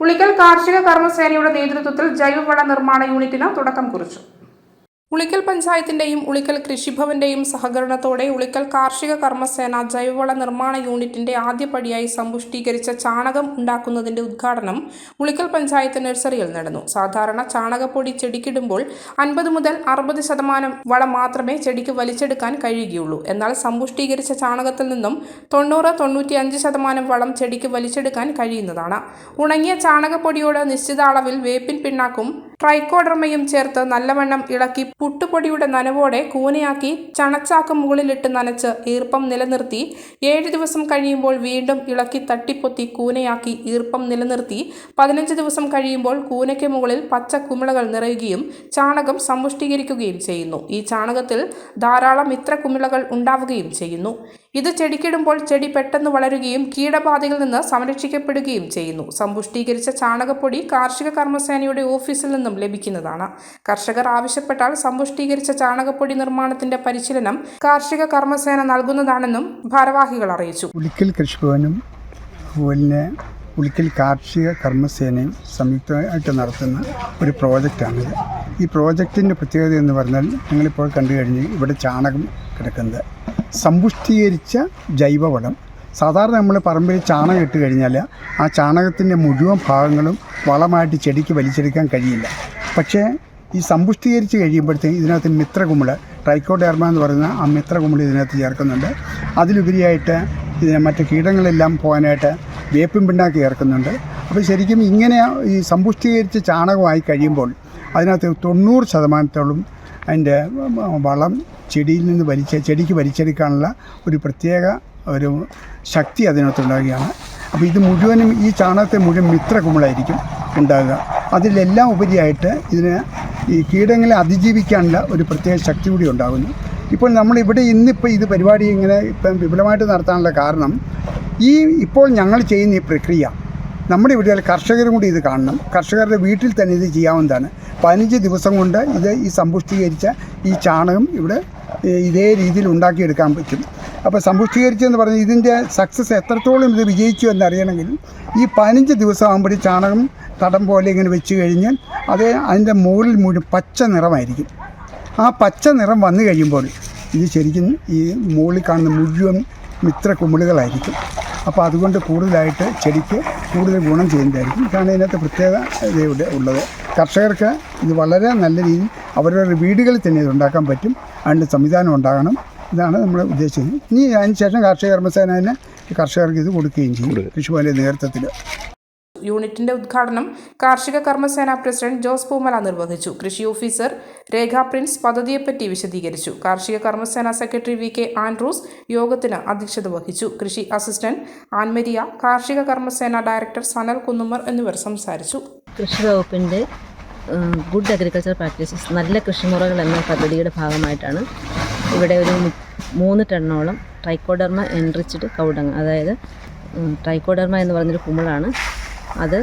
ഉളിക്കൽ കാർഷിക കർമ്മസേനയുടെ നേതൃത്വത്തിൽ ജൈവവള നിർമ്മാണ യൂണിറ്റിന് തുടക്കം കുറിച്ചു ഉളിക്കൽ പഞ്ചായത്തിന്റെയും ഉളിക്കൽ കൃഷിഭവന്റെയും സഹകരണത്തോടെ ഉളിക്കൽ കാർഷിക കർമ്മസേന ജൈവവള നിർമ്മാണ യൂണിറ്റിന്റെ ആദ്യപടിയായി സമ്പുഷ്ടീകരിച്ച ചാണകം ഉണ്ടാക്കുന്നതിന്റെ ഉദ്ഘാടനം ഉളിക്കൽ പഞ്ചായത്ത് നഴ്സറിയിൽ നടന്നു. സാധാരണ ചാണകപ്പൊടി ചെടിക്കിടുമ്പോൾ അൻപത് മുതൽ അറുപത് ശതമാനം വളം മാത്രമേ ചെടിക്ക് വലിച്ചെടുക്കാൻ കഴിയുകയുള്ളൂ. എന്നാൽ സമ്പുഷ്ടീകരിച്ച ചാണകത്തിൽ നിന്നും തൊണ്ണൂറ് തൊണ്ണൂറ്റിയഞ്ച് ശതമാനം വളം ചെടിക്ക് വലിച്ചെടുക്കാൻ കഴിയുന്നതാണ്. ഉണങ്ങിയ ചാണകപ്പൊടിയോട് നിശ്ചിത അളവിൽ വേപ്പിൻ പിണ്ണാക്കും ട്രൈക്കോഡർമയും ചേർത്ത് നല്ലവണ്ണം ഇളക്കി പുട്ടുപൊടിയുടെ നനവോടെ കൂനയാക്കി ചണച്ചാക്ക് മുകളിലിട്ട് നനച്ച് ഈർപ്പം നിലനിർത്തി. ഏഴ് ദിവസം കഴിയുമ്പോൾ വീണ്ടും ഇളക്കി തട്ടിപ്പൊത്തി കൂനയാക്കി ഈർപ്പം നിലനിർത്തി. പതിനഞ്ച് ദിവസം കഴിയുമ്പോൾ കൂനയ്ക്ക് മുകളിൽ പച്ച കുമിളകൾ നിറയുകയും ചാണകം സമ്പുഷ്ടീകരിക്കുകയും ചെയ്യുന്നു. ഈ ചാണകത്തിൽ ധാരാളം ഇത്ര കുമിളകൾ ഉണ്ടാവുകയും ചെയ്യുന്നു. ഇത് ചെടിക്കിടുമ്പോൾ ചെടി പെട്ടെന്ന് വളരുകയും കീടബാധയിൽ നിന്ന് സംരക്ഷിക്കപ്പെടുകയും ചെയ്യുന്നു. സമ്പുഷ്ടീകരിച്ച ചാണകപ്പൊടി കാർഷിക കർമ്മസേനയുടെ ഓഫീസിൽ നിന്നും ലഭിക്കുന്നതാണ്. കർഷകർ ആവശ്യപ്പെട്ടാൽ സമ്പുഷ്ടീകരിച്ച ചാണകപ്പൊടി നിർമ്മാണത്തിന്റെ പരിശീലനം കാർഷിക കർമ്മസേന നൽകുന്നതാണെന്നും ഭാരവാഹികൾ അറിയിച്ചു. ഉളിക്കൽ കൃഷിഭവനും അതുപോലെ ഉളിക്കൽ കാർഷിക കർമ്മസേനയും സംയുക്തമായിട്ട് നടത്തുന്ന ഒരു പ്രോജക്റ്റാണിത്. ഈ പ്രോജക്റ്റിന്റെ പ്രത്യേകത എന്ന് പറഞ്ഞാൽ ഞങ്ങളിപ്പോൾ കണ്ടു കഴിഞ്ഞ് ഇവിടെ ചാണകം കിടക്കുന്നത്. സമ്പുഷ്ടീകരിച്ച ജൈവവളം സാധാരണ നമ്മൾ പറമ്പിൽ ചാണകം ഇട്ട് കഴിഞ്ഞാൽ ആ ചാണകത്തിന്റെ മുഴുവൻ ഭാഗങ്ങളും വളമായിട്ട് ചെടിക്ക് വലിച്ചെടുക്കാൻ കഴിയില്ല. പക്ഷേ ഈ സമ്പുഷ്ടീകരിച്ച് കഴിയുമ്പോഴത്തേക്ക് ഇതിനകത്ത് മിത്രകുമിൾ ട്രൈക്കോഡെർമ എന്ന് പറയുന്ന ആ മിത്രകുമിൾ ഇതിനകത്ത് ചേർക്കുന്നുണ്ട്. അതിലുപരിയായിട്ട് ഇതിനെ മറ്റ് കീടങ്ങളെല്ലാം പോകാനായിട്ട് വേപ്പും പിണ്ണാക്ക് ചേർക്കുന്നുണ്ട്. അപ്പോൾ ശരിക്കും ഇങ്ങനെ ഈ സമ്പുഷ്ടീകരിച്ച് ചാണകമായി കഴിയുമ്പോൾ അതിനകത്ത് തൊണ്ണൂറ് ശതമാനത്തോളം അതിന്റെ വളം ചെടിയിൽ നിന്ന് വലിച്ച ചെടിക്ക് വലിച്ചെടുക്കാനുള്ള ഒരു പ്രത്യേക ഒരു ശക്തി അതിനകത്തുണ്ടാകുകയാണ് അപ്പോൾ ഇത് മുഴുവനും ഈ ചാണകത്തെ മുഴുവൻ മിത്ര കുമ്പളായിരിക്കും ഉണ്ടാകുക അതിലെല്ലാം ഉപരിയായിട്ട് ഇതിന് ഈ കീടങ്ങളെ അതിജീവിക്കാനുള്ള ഒരു പ്രത്യേക ശക്തി കൂടി ഉണ്ടാകുന്നു ഇപ്പോൾ നമ്മളിവിടെ ഇന്നിപ്പോൾ ഇത് പരിപാടി ഇങ്ങനെ ഇപ്പം വിപുലമായിട്ട് നടത്താനുള്ള കാരണം ഈ ഇപ്പോൾ ഞങ്ങൾ ചെയ്യുന്ന ഈ പ്രക്രിയ നമ്മുടെ ഇവിടെ കർഷകരും കൂടി ഇത് കാണണം. കർഷകരുടെ വീട്ടിൽ തന്നെ ഇത് ചെയ്യാവുന്നതാണ്. പതിനഞ്ച് ദിവസം കൊണ്ട് ഇത് ഈ സമ്പുഷ്ടീകരിച്ച ഈ ചാണകം ഇവിടെ ഇതേ രീതിയിൽ ഉണ്ടാക്കിയെടുക്കാൻ പറ്റും. അപ്പോൾ സമ്പുഷ്ടീകരിച്ചെന്ന് പറഞ്ഞാൽ ഇതിന്റെ സക്സസ് എത്രത്തോളം ഇത് വിജയിച്ചു എന്നറിയണമെങ്കിൽ ഈ പതിനഞ്ച് ദിവസം ചാണകം തടം പോലെ ഇങ്ങനെ വെച്ച് കഴിഞ്ഞാൽ അത് അതിന്റെ മുകളിൽ മുഴുവൻ പച്ച നിറമായിരിക്കും. ആ പച്ച നിറം വന്നു കഴിയുമ്പോൾ ഇത് ശരിക്കും ഈ മുകളിൽ കാണുന്ന മുഴുവൻ മിത്ര കുമിളുകളായിരിക്കും. അപ്പോൾ അതുകൊണ്ട് കൂടുതലായിട്ട് ചെടിക്ക് കൂടുതൽ ഗുണം ചെയ്യുന്നതായിരിക്കും. കാരണം ഇതിനകത്ത് പ്രത്യേക ഇത് ഉള്ളത്. കർഷകർക്ക് ഇത് വളരെ നല്ല രീതിയിൽ അവരവരുടെ വീടുകളിൽ തന്നെ ഇത് ഉണ്ടാക്കാൻ പറ്റും. അതിന്റെ സംവിധാനം ഉണ്ടാകണം. ഇതാണ് നമ്മൾ ഉദ്ദേശിച്ചത്. ഇനി അതിന് ശേഷം കാർഷിക കർമ്മസേന തന്നെ കർഷകർക്ക് ഇത് കൊടുക്കുകയും ചെയ്യും കൃഷിഭവന്റെ നേതൃത്വത്തിൽ യൂണിറ്റിന്റെ ഉദ്ഘാടനം കാർഷിക കർമ്മസേന പ്രസിഡന്റ് ജോസ് പൂമല നിർവഹിച്ചു. കൃഷി ഓഫീസർ രേഖ പ്രിൻസ് പദ്ധതിയെപ്പറ്റി വിശദീകരിച്ചു. കാർഷിക കർമ്മസേന സെക്രട്ടറി വി കെ ആൻഡ്രൂസ് യോഗത്തിന് അധ്യക്ഷത വഹിച്ചു. കൃഷി അസിസ്റ്റന്റ് ആൻമരിയ കാർഷിക കർമ്മസേന ഡയറക്ടർ സനൽ കുന്നുമർ എന്നിവർ സംസാരിച്ചു. കൃഷി വകുപ്പിന്റെ ഗുഡ് അഗ്രികൾച്ചർ പ്രാക്ടീസസ് നല്ല കൃഷിമുറകൾ എന്ന പദ്ധതിയുടെ ഭാഗമായിട്ടാണ് ഇവിടെ ഒരു മൂന്ന് ടണ്ണോളം ട്രൈക്കോഡർമ എൻറിച്ച്ഡ് കൗടങ്ങ അതായത് ട്രൈക്കോഡർമ എന്ന് പറഞ്ഞൊരു കുമിളാണ്. അത്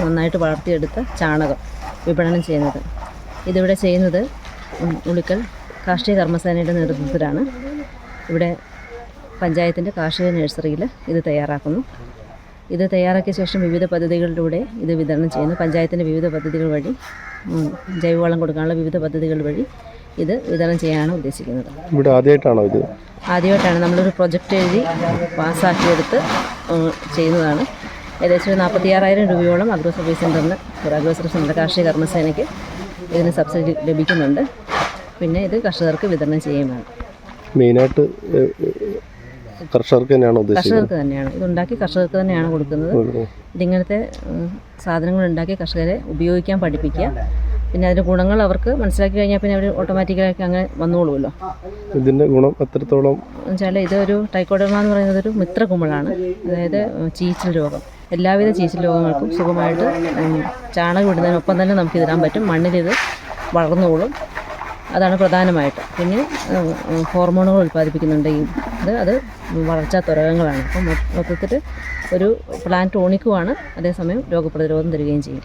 നന്നായിട്ട് വളർത്തിയെടുത്ത ചാണകം വിപണനം ചെയ്യുന്നത്. ഇതിവിടെ ചെയ്യുന്നത് ഉളിക്കൽ കാർഷിക കർമ്മസേനയുടെ നേതൃത്വത്തിലാണ്. ഇവിടെ പഞ്ചായത്തിന്റെ കാർഷിക നഴ്സറിയിൽ ഇത് തയ്യാറാക്കുന്നു. ഇത് തയ്യാറാക്കിയ ശേഷം വിവിധ പദ്ധതികളിലൂടെ ഇത് വിതരണം ചെയ്യുന്നു. പഞ്ചായത്തിന്റെ വിവിധ പദ്ധതികൾ വഴി ജൈവവളം കൊടുക്കാനുള്ള വിവിധ പദ്ധതികൾ വഴി ഇത് വിതരണം ചെയ്യാനാണ് ഉദ്ദേശിക്കുന്നത്. ഇവിടെ ആദ്യമായിട്ടാണോ ഇത്? ആദ്യമായിട്ടാണ് നമ്മളൊരു പ്രൊജക്റ്റ് എഴുതി പാസ്സാക്കിയെടുത്ത് ചെയ്യുന്നതാണ്. ഏകദേശം ഒരു നാൽപ്പത്തിയാറായിരം രൂപയോളം അഗ്രോ സർവീസ് സെന്ററിന് ഒരു അഗ്രോ സർവീസ് സെന്റർ കാർഷിക കർമ്മസേനയ്ക്ക് ഇതിന് സബ്സിഡി ലഭിക്കുന്നുണ്ട്. പിന്നെ ഇത് കർഷകർക്ക് വിതരണം ചെയ്യുകയും വേണം മെയിനായിട്ട് കർഷകർക്ക് തന്നെയാണ് കർഷകർക്ക് തന്നെയാണ്. ഇതുണ്ടാക്കി കർഷകർക്ക് തന്നെയാണ് കൊടുക്കുന്നത്. ഇതിങ്ങനത്തെ സാധനങ്ങൾ ഉണ്ടാക്കി കർഷകരെ ഉപയോഗിക്കാൻ പഠിപ്പിക്കുക. പിന്നെ അതിന്റെ ഗുണങ്ങൾ അവർക്ക് മനസ്സിലാക്കി കഴിഞ്ഞാൽ പിന്നെ അവർ ഓട്ടോമാറ്റിക്കായിട്ട് അങ്ങനെ വന്നോളുമല്ലോ. ഇതിന്റെ ഗുണം എത്രത്തോളം? വെച്ചാൽ ഇതൊരു ടൈക്കോഡർമ എന്ന് പറയുന്നത് ഒരു മിത്ര കുമ്പളാണ് അതായത് ചീച്ചൽ രോഗം. എല്ലാവിധ ചീച്ചിൽ രോഗങ്ങൾക്കും സുഖമായിട്ട് ചാണകം ഇടുന്നതിനൊപ്പം തന്നെ നമുക്ക് ഇതിടാൻ പറ്റും. മണ്ണിലിത് വളർന്നോളും. അതാണ് പ്രധാനമായിട്ട്. പിന്നെ ഹോർമോണുകൾ ഉൽപ്പാദിപ്പിക്കുന്നുണ്ട് ഈ ഇത്. അത് വളർച്ചാ ത്വരകങ്ങളാണ്. അപ്പം മൊത്തത്തിൽ ഒരു പ്ലാന്റ് ടോണിക്കുമാണ് അതേസമയം രോഗപ്രതിരോധം തരികയും ചെയ്യും.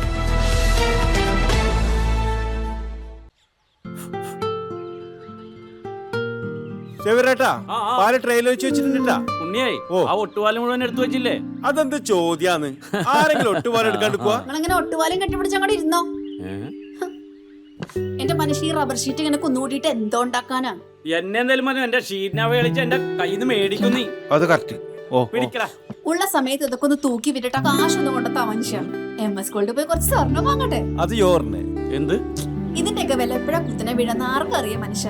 ചെവിരേട്ടാ ആ, ആ. പാൽ ട്രെയിലർ വെച്ച് വെച്ചിട്ടുണ്ടാ ഉണ്ണിയായി ഓ. ആ ഒട്ടുപാലം മുഴുവൻ എടുത്തു വെച്ചില്ലേ? അതെന്ത് ചോദ്യാന്ന്? ആരെങ്കിലും ഒട്ടുപാലം എടുക്കാണ്ട് പോവാ? നിങ്ങളിങ്ങനെ ഒട്ടുപാലും കെട്ടിപ്പിടിച്ച് അങ്ങോട്ട് ഇരുന്നോ? എന്റെ മനുഷ്യ ഈ റബ്ബർ ഷീറ്റ് ഇങ്ങനെ കുന്നുകൂട്ടിയിട്ട് എന്തോ ഉണ്ടാക്കാനാ? എന്നെ എന്തായാലും മതി എന്റെ ഷീറ്റിനെ കളിച്ച് എന്റെ കയ്യിൽ നിന്ന് മേടിക്കും നീ. അത് കറക്റ്റ് ഓ പിടിക്കടാ. ഉള്ള സമയത്ത് ഇതൊക്കെ ഒന്ന് തൂക്കി വിട്ടിട്ട് കാശ് ഒന്നും കൊണ്ടെത്താ മനുഷ്യ എം എസ് സ്കൂളിൽ പോയി കുറച്ച് സ്വർണം വാങ്ങട്ടെ? അത് എന്ത്? ഇതിന്റെയൊക്കെ വില എപ്പോഴാ കുത്തിനെ വീഴുന്ന ആർക്കും അറിയാം മനുഷ്യ.